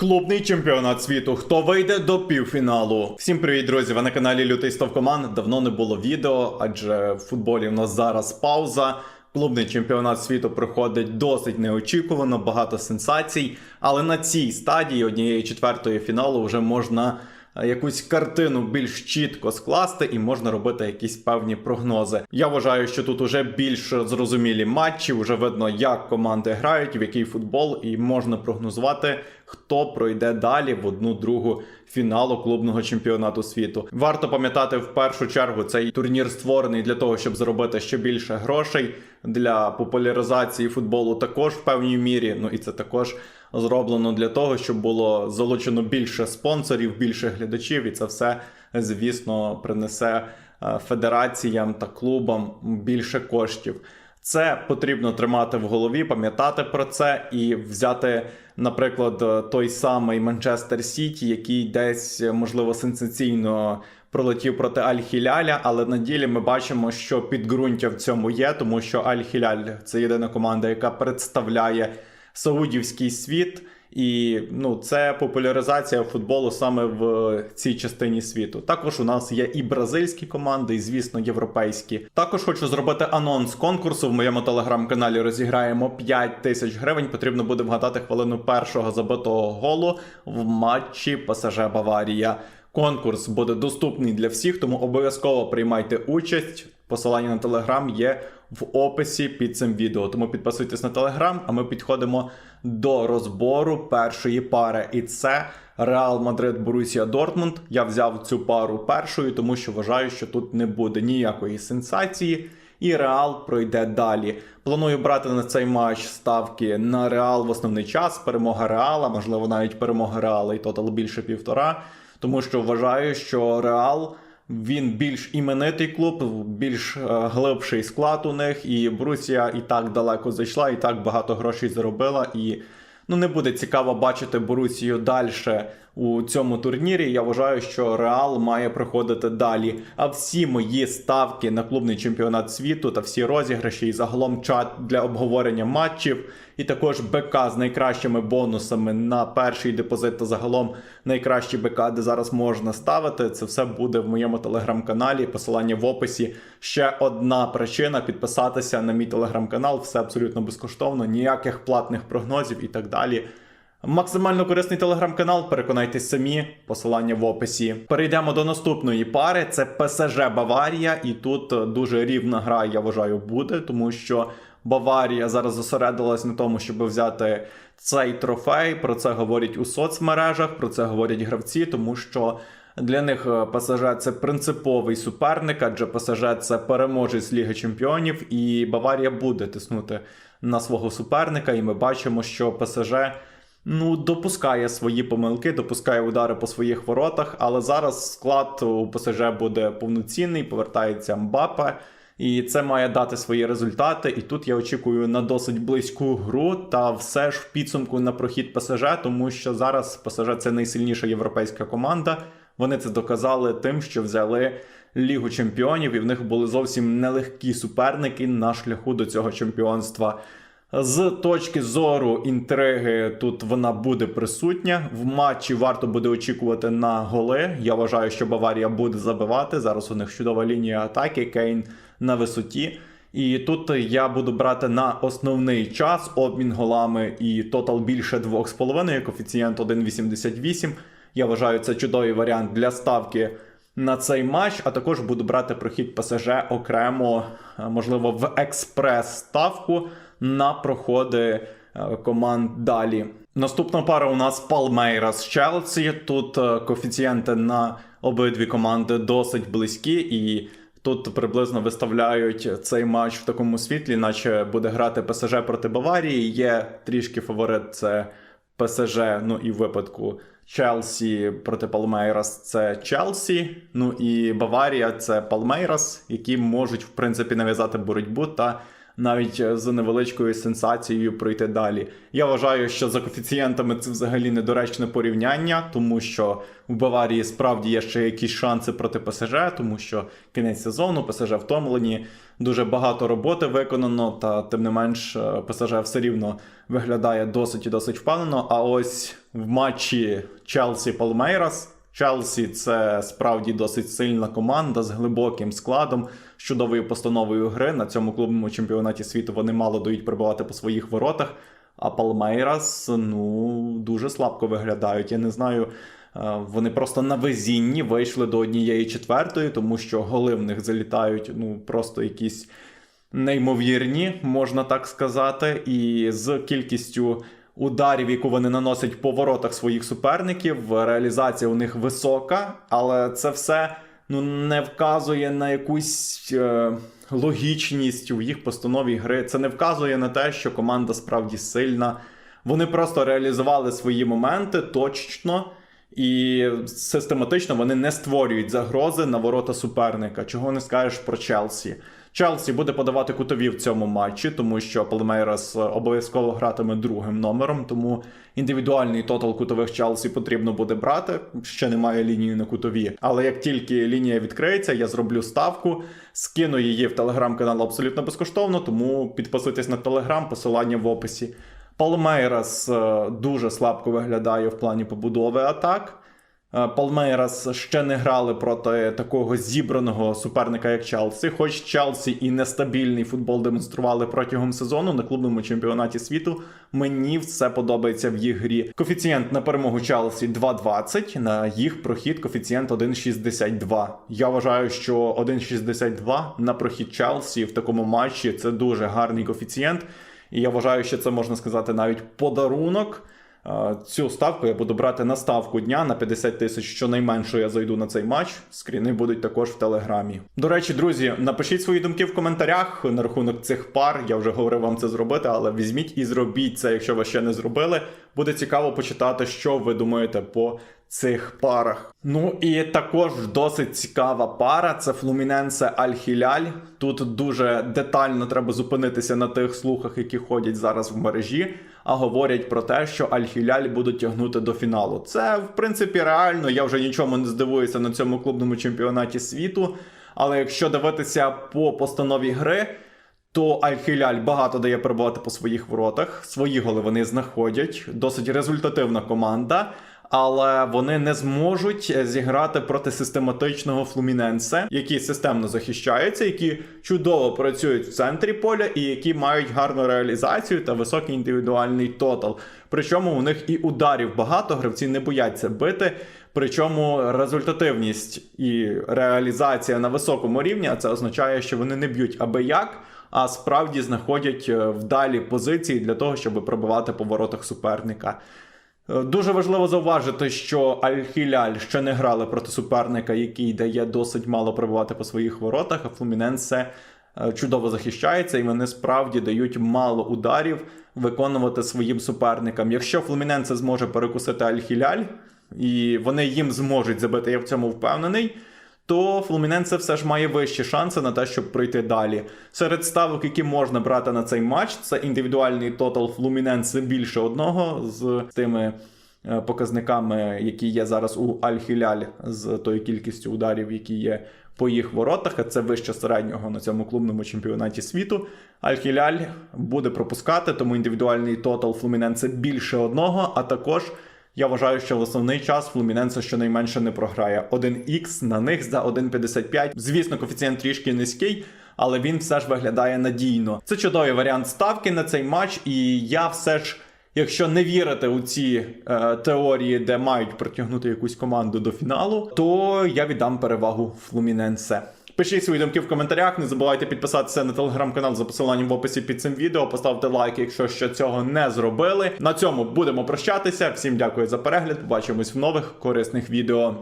Клубний чемпіонат світу. Хто вийде до півфіналу? Всім привіт, друзі! Ви на каналі Лютий Ставкоман Давно не було відео, адже в футболі в нас зараз пауза. Клубний чемпіонат світу проходить досить неочікувано, багато сенсацій. Але на цій стадії однієї четвертої фіналу вже можна якусь картину більш чітко скласти і можна робити якісь певні прогнози. Я вважаю, що тут уже більш зрозумілі матчі, вже видно, як команди грають, в який футбол, і можна прогнозувати, хто пройде далі в одну другу фіналу клубного чемпіонату світу. Варто пам'ятати в першу чергу, цей турнір створений для того, щоб заробити ще більше грошей для популяризації футболу, також в певній мірі. Ну і це також зроблено для того, щоб було залучено більше спонсорів, більше глядачів, і це все, звісно, принесе е, федераціям та клубам більше коштів. Це потрібно тримати в голові, пам'ятати про це і взяти, наприклад, той самий Манчестер Сіті, який десь можливо сенсаційно пролетів проти Аль-Хіляля, але на ділі ми бачимо, що підґрунтя в цьому є, тому що Аль-Хіляль це єдина команда, яка представляє саудівський світ. І ну, це популяризація футболу саме в цій частині світу. Також у нас є і бразильські команди, і звісно, європейські. Також хочу зробити анонс конкурсу. В моєму телеграм-каналі розіграємо 5 тисяч гривень. Потрібно буде вгадати хвилину першого забитого голу в матчі ПСЖ Баварія. Конкурс буде доступний для всіх, тому обов'язково приймайте участь. Посилання на телеграм є в описі під цим відео. Тому підписуйтесь на телеграм, а ми підходимо до розбору першої пари. І це Реал Мадрид Борусія Дортмунд. Я взяв цю пару першою, тому що вважаю, що тут не буде ніякої сенсації. І Реал пройде далі. Планую брати на цей матч ставки на Реал в основний час. Перемога Реала, можливо, навіть перемога Реала і тотал більше півтора. Тому що вважаю, що Реал він більш іменитий клуб, більш е, глибший склад у них, і Брусія і так далеко зайшла, і так багато грошей заробила. І ну не буде цікаво бачити Борусію далі у цьому турнірі. Я вважаю, що Реал має проходити далі. А всі мої ставки на клубний чемпіонат світу та всі розіграші і загалом чат для обговорення матчів. І також БК з найкращими бонусами на перший депозит та загалом найкращі БК, де зараз можна ставити. Це все буде в моєму телеграм-каналі. Посилання в описі. Ще одна причина підписатися на мій телеграм-канал. Все абсолютно безкоштовно, ніяких платних прогнозів і так далі. Максимально корисний телеграм-канал, переконайтесь самі, посилання в описі. Перейдемо до наступної пари. Це ПСЖ Баварія, і тут дуже рівна гра, я вважаю, буде, тому що Баварія зараз зосередилась на тому, щоб взяти цей трофей. Про це говорять у соцмережах, про це говорять гравці, тому що. Для них е, ПСЖ це принциповий суперник, адже ПСЖ це переможець Ліги Чемпіонів, і Баварія буде тиснути на свого суперника. І ми бачимо, що ПСЖ ну допускає свої помилки, допускає удари по своїх воротах. Але зараз склад у ПСЖ буде повноцінний, повертається Мбапе. І це має дати свої результати. І тут я очікую на досить близьку гру, та все ж в підсумку на прохід ПСЖ, тому що зараз ПСЖ це найсильніша європейська команда. Вони це доказали тим, що взяли Лігу чемпіонів, і в них були зовсім нелегкі суперники на шляху до цього чемпіонства. З точки зору інтриги, тут вона буде присутня. В матчі варто буде очікувати на голи. Я вважаю, що Баварія буде забивати. Зараз у них чудова лінія атаки, Кейн на висоті. І тут я буду брати на основний час обмін голами і тотал більше 2,5, коефіцієнт 1,88. Я вважаю, це чудовий варіант для ставки на цей матч. А також буду брати прохід ПСЖ окремо, е, можливо, в експрес-ставку на проходи е, команд далі. Наступна пара у нас Палмейрас Челсі. Тут е, коефіцієнти на обидві команди досить близькі, і тут приблизно виставляють цей матч в такому світлі, наче буде грати ПСЖ проти Баварії. Є трішки фаворит це ПСЖ, ну і в випадку Челсі проти Палмейрас це Челсі. Ну і Баварія це Палмейрас, які можуть в принципі нав'язати боротьбу та навіть е, з невеличкою сенсацією пройти далі. Я вважаю, що за коефіцієнтами це взагалі недоречне порівняння, тому що в Баварії справді є ще якісь шанси проти ПСЖ, тому що кінець сезону, ПСЖ втомлені, дуже багато роботи виконано, та тим не менш е, ПСЖ все рівно виглядає досить і досить впевнено. А ось в матчі Челсі Палмейрас. Челсі це справді досить сильна команда з глибоким складом, з чудовою постановою гри. На цьому клубному чемпіонаті світу вони мало дають прибувати по своїх воротах. А Палмейрас ну дуже слабко виглядають. Я не знаю. е, Вони просто на везінні вийшли до однієї четвертої, тому що голи в них залітають ну просто якісь неймовірні, можна так сказати, і з кількістю ударів, яку вони наносять по воротах своїх суперників, реалізація у них висока, але це все ну не вказує на якусь е, логічність у їх постанові гри. Це не вказує на те, що команда справді сильна. Вони просто реалізували свої моменти точно. І систематично вони не створюють загрози на ворота суперника. Чого не скажеш про Челсі? Челсі буде подавати кутові в цьому матчі, тому що Палмейрас обов'язково гратиме другим номером. Тому індивідуальний тотал кутових Челсі потрібно буде брати. Ще немає лінії на кутові. Але як тільки лінія відкриється, я зроблю ставку, скину її в телеграм-канал абсолютно безкоштовно. Тому підписуйтесь на телеграм, посилання в описі. Палмейрас е, дуже слабко виглядає в плані побудови атак. Е, Палмейрас ще не грали проти такого зібраного суперника, як Челсі. Хоч Челсі і нестабільний футбол демонстрували протягом сезону на клубному чемпіонаті світу. Мені все подобається в їх грі. Коефіцієнт на перемогу Челсі 2,20, на їх прохід коефіцієнт 1,62. Я вважаю, що 1,62 на прохід Челсі в такому матчі це дуже гарний коефіцієнт. І я вважаю, що це можна сказати навіть подарунок. Цю ставку я буду брати на ставку дня на 50 тисяч. Щонайменше я зайду на цей матч. Скріни будуть також в телеграмі. До речі, друзі, напишіть свої думки в коментарях на рахунок цих пар. Я вже говорив вам це зробити, але візьміть і зробіть це, якщо ви ще не зробили. Буде цікаво почитати, що ви думаєте по цих парах. Ну і також досить цікава пара це Флуміненсе Аль-Хіляль. Тут дуже детально треба зупинитися на тих слухах, які ходять зараз в мережі, а говорять про те, що Аль-Хіляль будуть тягнути до фіналу. Це в принципі реально. Я вже нічому не здивуюся на цьому клубному чемпіонаті світу. Але якщо дивитися по постанові гри. То Аль-Хіляль багато дає перебувати по своїх воротах. Свої голи вони знаходять. Досить результативна команда. Але вони не зможуть зіграти проти систематичного Флуміненсе, які системно захищаються, які чудово працюють в центрі поля і які мають гарну реалізацію та високий індивідуальний тотал. Причому у них і ударів багато, гравці не бояться бити. Причому результативність і реалізація на високому рівні, а це означає, що вони не б'ють аби як, а справді знаходять е, вдалі позиції для того, щоб пробивати по воротах суперника. Е, Дуже важливо зауважити, що Аль-Хіляль ще не грали проти суперника, який дає досить мало прибувати по своїх воротах, а Флуміненсе е, чудово захищається, і вони справді дають мало ударів виконувати своїм суперникам. Якщо Флуміненсе зможе перекусити Аль-Хіляль, і вони їм зможуть забити, я в цьому впевнений. То Флуміненсе все ж має вищі шанси на те, щоб пройти далі. Серед ставок, які можна брати на цей матч, це індивідуальний тотал Флуміненсе більше одного з тими е, показниками, які є зараз у Аль-Хіляль, з тою кількістю ударів, які є по їх воротах. А це вище середнього на цьому клубному чемпіонаті світу. Аль-Хіляль буде пропускати, тому індивідуальний тотал Флуміненсе більше одного, а також. Я вважаю, що в основний час Флуміненсе щонайменше не програє. 1х на них за 1,55. Звісно, коефіцієнт трішки низький, але він все ж виглядає надійно. Це чудовий варіант ставки на цей матч, і я все ж. Якщо не вірити у ці е, теорії, де мають притягнути якусь команду до фіналу, то я віддам перевагу Флуміненсе. Пишіть свої думки в коментарях. Не забувайте підписатися на телеграм-канал за посиланням в описі під цим відео. Поставте лайк, якщо ще цього не зробили. На цьому будемо прощатися. Всім дякую за перегляд. Побачимось в нових корисних відео.